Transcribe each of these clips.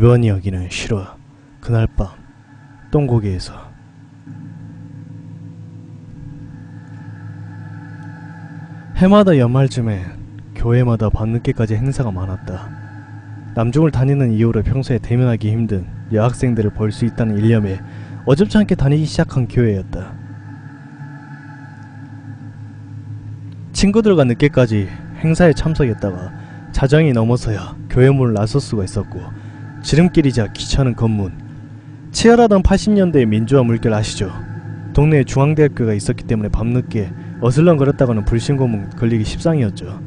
이번 이야기는 실화 그날 밤 똥고개에서 해마다 연말쯤에 교회마다 밤늦게까지 행사가 많았다. 남중을 다니는 이유로 평소에 대면하기 힘든 여학생들을 볼 수 있다는 일념에 어줍지 않게 다니기 시작한 교회였다. 친구들과 늦게까지 행사에 참석했다가 자정이 넘어서야 교회 문을 나설 수가 있었고 지름길이자 귀찮은 건문 치열하던 80년대의 민주화 물결 아시죠? 동네에 중앙대학교가 있었기 때문에 밤늦게 어슬렁거렸다가는 불신고문 걸리기 십상이었죠.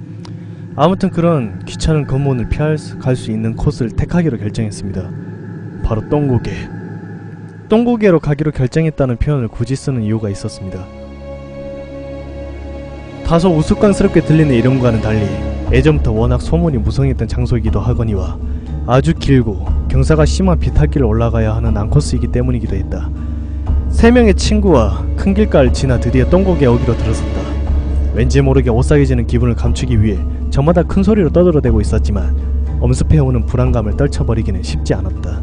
아무튼 그런 귀찮은 검문을 피할 갈수 있는 코스를 택하기로 결정했습니다. 바로 똥고개. 똥고개로 가기로 결정했다는 표현을 굳이 쓰는 이유가 있었습니다. 다소 우스꽝스럽게 들리는 이름과는 달리 예전부터 워낙 소문이 무성했던 장소이기도 하거니와 아주 길고 경사가 심한 비탈길을 올라가야 하는 난코스이기 때문이기도 했다. 세 명의 친구와 큰 길가를 지나 드디어 똥고개에 오기로 들었었다. 왠지 모르게 오싹해지는 기분을 감추기 위해 저마다 큰 소리로 떠들어대고 있었지만 엄습해오는 불안감을 떨쳐버리기는 쉽지 않았다.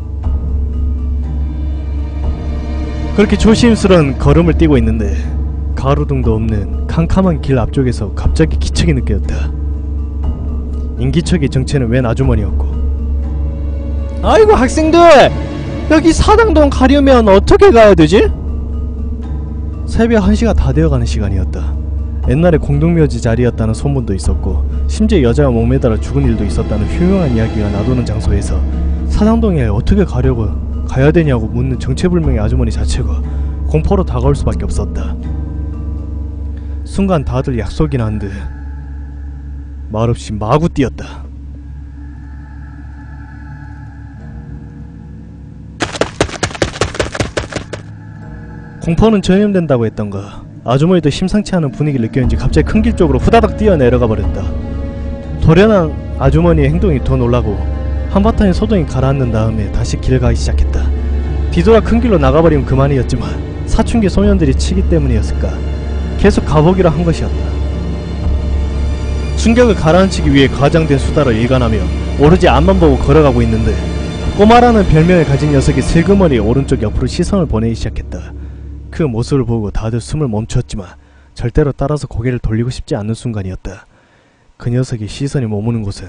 그렇게 조심스런 걸음을 뛰고 있는데 가로등도 없는 캄캄한 길 앞쪽에서 갑자기 기척이 느껴졌다. 인기척의 정체는 웬 아주머니였고 아이고 학생들! 여기 사당동 가려면 어떻게 가야 되지? 새벽 1시가 다 되어가는 시간이었다. 옛날에 공동묘지 자리였다는 소문도 있었고 심지어 여자가 목매달아 죽은 일도 있었다는 흉흉한 이야기가 나도는 장소에서 사당동에 어떻게 가려고 가야 되냐고 묻는 정체불명의 아주머니 자체가 공포로 다가올 수밖에 없었다. 순간 다들 약속이나 한듯 말없이 마구 뛰었다. 공포는 전염된다고 했던가 아주머니도 심상치 않은 분위기를 느꼈는지 갑자기 큰 길 쪽으로 후다닥 뛰어내려가 버렸다. 도련한 아주머니의 행동이 더 놀라고 한바탕의 소동이 가라앉는 다음에 다시 길을 가기 시작했다. 뒤돌아 큰 길로 나가버리면 그만이었지만 사춘기 소년들이 치기 때문이었을까 계속 가보기로 한 것이었다. 충격을 가라앉히기 위해 과장된 수다를 일관하며 오로지 앞만 보고 걸어가고 있는데 꼬마라는 별명을 가진 녀석이 슬그머니 오른쪽 옆으로 시선을 보내기 시작했다. 그 모습을 보고 다들 숨을 멈췄지만 절대로 따라서 고개를 돌리고 싶지 않는 순간이었다. 그 녀석이 시선이 머무는 곳은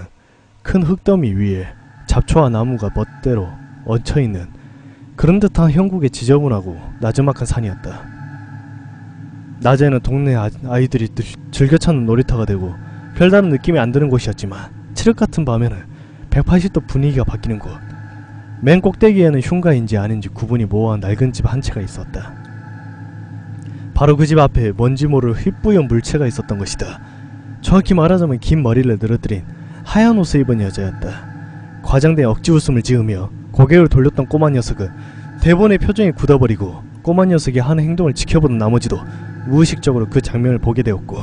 큰 흙더미 위에 잡초와 나무가 멋대로 얹혀있는 그런 듯한 형국의 지저분하고 나지막한 산이었다. 낮에는 동네 아, 아이들이 즐겨 찾는 놀이터가 되고 별다른 느낌이 안 드는 곳이었지만 칠흑 같은 밤에는 180도 분위기가 바뀌는 곳. 맨 꼭대기에는 흉가인지 아닌지 구분이 모호한 낡은 집 한 채가 있었다. 바로 그 집 앞에 뭔지 모를 휘뿌연 물체가 있었던 것이다. 정확히 말하자면 긴 머리를 늘어뜨린 하얀 옷을 입은 여자였다. 과장된 억지 웃음을 지으며 고개를 돌렸던 꼬마 녀석은 대본의 표정이 굳어버리고 꼬마 녀석이 하는 행동을 지켜보는 나머지도 무의식적으로 그 장면을 보게 되었고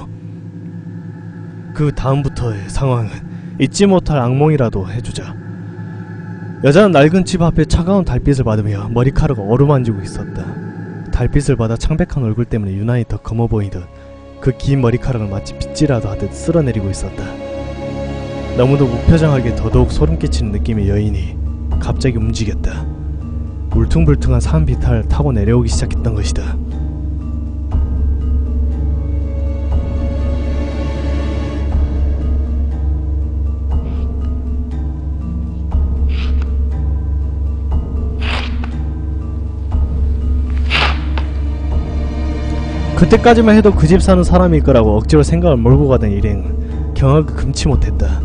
그 다음부터의 상황은 잊지 못할 악몽이라도 해주자. 여자는 낡은 집 앞에 차가운 달빛을 받으며 머리카락을 어루만지고 있었다. 달빛을 받아 창백한 얼굴 때문에 유난히 더 검어 보이듯 그 긴 머리카락을 마치 빗질이라도 하듯 쓸어내리고 있었다. 너무도 무표정하게 더더욱 소름 끼치는 느낌의 여인이 갑자기 움직였다. 울퉁불퉁한 산 비탈을 타고 내려오기 시작했던 것이다. 그때까지만 해도 그 집 사는 사람일 거라고 억지로 생각을 몰고 가던 일행은 경악을 금치 못했다.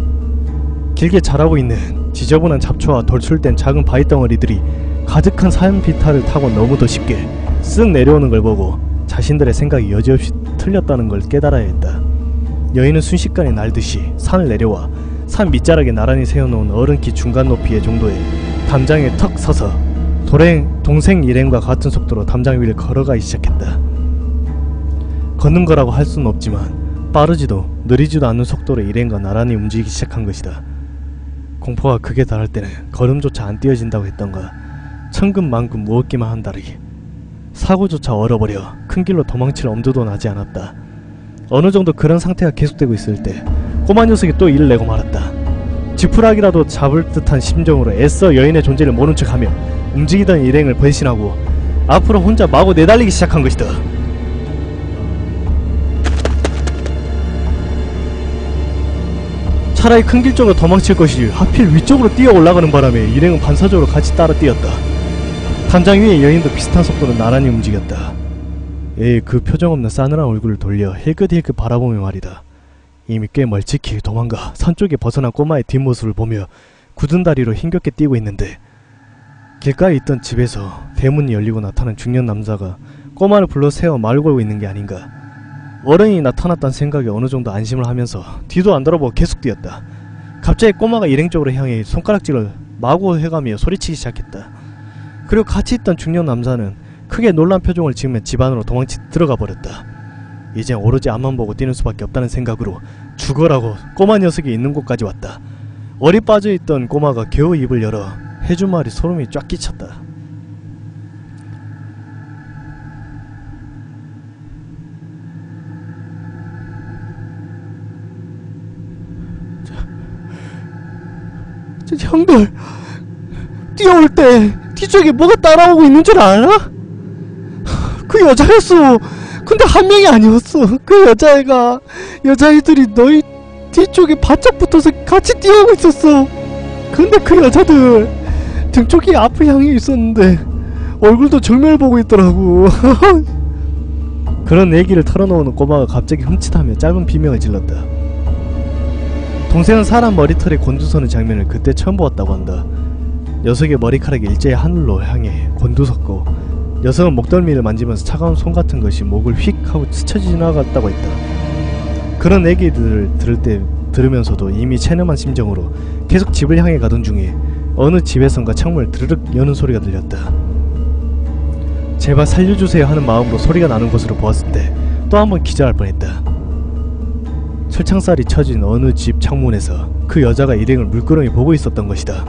길게 자라고 있는 지저분한 잡초와 돌출된 작은 바위덩어리들이 가득한 산 비탈을 타고 너무도 쉽게 쓱 내려오는 걸 보고 자신들의 생각이 여지없이 틀렸다는 걸 깨달아야 했다. 여인은 순식간에 날듯이 산을 내려와 산 밑자락에 나란히 세워놓은 어른 키 중간 높이의 정도의 담장에 턱 서서 도랭, 동생 일행과 같은 속도로 담장 위를 걸어가기 시작했다. 걷는 거라고 할 수는 없지만 빠르지도 느리지도 않는 속도로 일행과 나란히 움직이기 시작한 것이다. 공포가 극에 달할 때는 걸음조차 안 뛰어진다고 했던가 천근만근 무엇기만 한다리 사고조차 얼어버려 큰 길로 도망칠 엄두도 나지 않았다. 어느 정도 그런 상태가 계속되고 있을 때 꼬마 녀석이 또 일을 내고 말았다. 지푸라기라도 잡을 듯한 심정으로 애써 여인의 존재를 모른 척하며 움직이던 일행을 배신하고 앞으로 혼자 마구 내달리기 시작한 것이다. 차라리 큰 길 쪽으로 도망칠 것이지 하필 위쪽으로 뛰어 올라가는 바람에 일행은 반사적으로 같이 따라 뛰었다. 담장 위의 여인도 비슷한 속도로 나란히 움직였다. 에, 그 표정 없는 싸늘한 얼굴을 돌려 힐끗힐끗 바라보며 말이다. 이미 꽤 멀찍이 도망가 산 쪽에 벗어난 꼬마의 뒷모습을 보며 굳은 다리로 힘겹게 뛰고 있는데 길가에 있던 집에서 대문이 열리고 나타난 중년 남자가 꼬마를 불러 세워 말을 걸고 있는 게 아닌가. 어른이 나타났다는 생각에 어느 정도 안심을 하면서 뒤도 안 돌아보고 계속 뛰었다. 갑자기 꼬마가 일행 쪽으로 향해 손가락질을 마구 해가며 소리치기 시작했다. 그리고 같이 있던 중년 남자는 크게 놀란 표정을 지으며 집 안으로 도망치 들어가 버렸다. 이젠 오로지 앞만 보고 뛰는 수밖에 없다는 생각으로 죽어라고 꼬마 녀석이 있는 곳까지 왔다. 어리 빠져있던 꼬마가 겨우 입을 열어 해준 말이 소름이 쫙 끼쳤다. 형들 뛰어올 때 뒤쪽에 뭐가 따라오고 있는 줄 알아? 그 여자였어. 근데 한 명이 아니었어. 그 여자애가 여자애들이 너희 뒤쪽에 바짝 붙어서 같이 뛰어오고 있었어. 근데 그 여자들 등 쪽이 앞을 향해 있었는데 얼굴도 정면을 보고 있더라고. 그런 얘기를 털어놓는 꼬마가 갑자기 흠칫하며 짧은 비명을 질렀다. 동생은 사람 머리털에 곤두서는 장면을 그때 처음 보았다고 한다. 녀석의 머리카락이 일제히 하늘로 향해 곤두섰고 녀석은 목덜미를 만지면서 차가운 손 같은 것이 목을 휙 하고 스쳐 지나갔다고 했다. 그런 얘기들을 들을 때 들으면서도 이미 체념한 심정으로 계속 집을 향해 가던 중에 어느 집에선가 창문을 드르륵 여는 소리가 들렸다. 제발 살려주세요 하는 마음으로 소리가 나는 곳으로 보았을 때 또 한 번 기절할 뻔했다. 철창살이 쳐진 어느 집 창문에서 그 여자가 일행을 물끄러미 보고 있었던 것이다.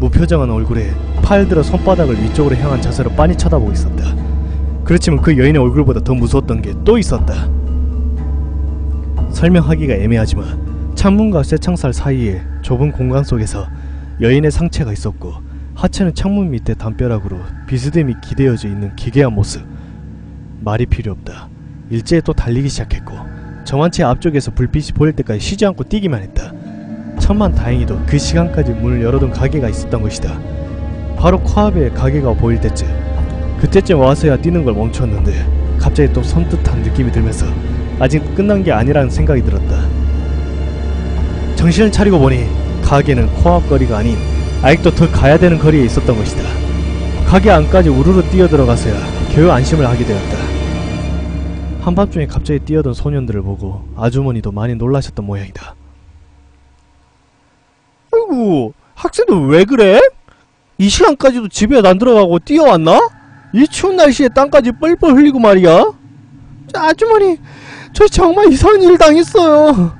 무표정한 얼굴에 팔 들어 손바닥을 위쪽으로 향한 자세로 빤히 쳐다보고 있었다. 그렇지만 그 여인의 얼굴보다 더 무서웠던 게 또 있었다. 설명하기가 애매하지만 창문과 쇠창살 사이에 좁은 공간 속에서 여인의 상체가 있었고 하체는 창문 밑에 담벼락으로 비스듬히 기대어져 있는 기괴한 모습. 말이 필요 없다. 일제히 또 달리기 시작했고 저만치 앞쪽에서 불빛이 보일 때까지 쉬지 않고 뛰기만 했다. 천만 다행히도 그 시간까지 문을 열어둔 가게가 있었던 것이다. 바로 코앞에 가게가 보일 때쯤 그때쯤 와서야 뛰는 걸 멈췄는데 갑자기 또 선뜻한 느낌이 들면서 아직 끝난 게 아니라는 생각이 들었다. 정신을 차리고 보니 가게는 코앞 거리가 아닌 아직도 더 가야 되는 거리에 있었던 것이다. 가게 안까지 우르르 뛰어들어가서야 겨우 안심을 하게 되었다. 한밤중에 갑자기 뛰어든 소년들을 보고 아주머니도 많이 놀라셨던 모양이다. 아이고, 학생들 왜 그래? 이 시간까지도 집에 안 들어가고 뛰어왔나? 이 추운 날씨에 땀까지 뻘뻘 흘리고 말이야. 저 아주머니, 저 정말 이상한 일 당했어요.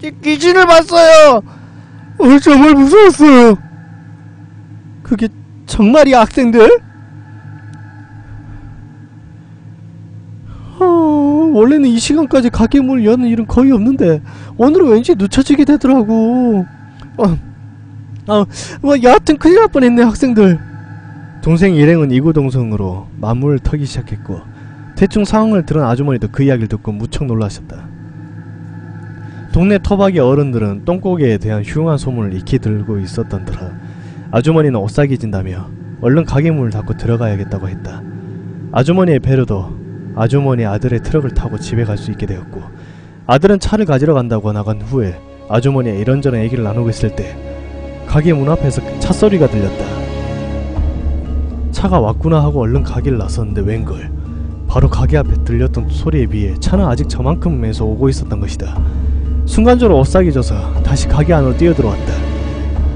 귀, 귀신을 봤어요. 어, 정말 무서웠어요. 그게 정말이야, 학생들? 어, 원래는 이 시간까지 가게 문을 여는 일은 거의 없는데 오늘은 왠지 늦춰지게 되더라고. 어, 어, 뭐 여하튼 큰일 날 뻔했네 학생들. 동생 일행은 이구동성으로 만물을 털기 시작했고 대충 상황을 들은 아주머니도 그 이야기를 듣고 무척 놀라셨다. 동네 토박이 어른들은 똥고개에 대한 흉한 소문을 익히 들고 있었던더라. 아주머니는 오싹이진다며 얼른 가게 문을 닫고 들어가야겠다고 했다. 아주머니의 배려도 아주머니 아들의 트럭을 타고 집에 갈 수 있게 되었고 아들은 차를 가지러 간다고 나간 후에 아주머니의 이런저런 얘기를 나누고 있을 때 가게 문 앞에서 차 소리가 들렸다. 차가 왔구나 하고 얼른 가게를 나섰는데 웬걸 바로 가게 앞에 들렸던 소리에 비해 차는 아직 저만큼에서 오고 있었던 것이다. 순간적으로 오싹해져서 다시 가게 안으로 뛰어들어왔다.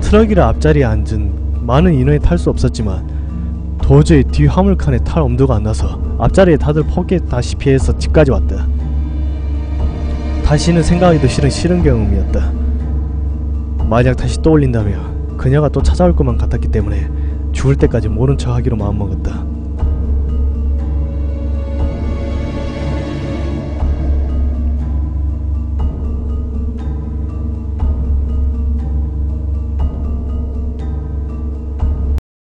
트럭이라 앞자리에 앉은 많은 인원이 탈 수 없었지만 도저히 뒤 화물칸에 탈 엄두가 안 나서 앞자리에 다들 포기했다시피 해서 집까지 왔다. 다시는 생각하기도 싫은 싫은 경험이었다. 만약 다시 떠올린다면 그녀가 또 찾아올 것만 같았기 때문에 죽을 때까지 모른 척 하기로 마음먹었다.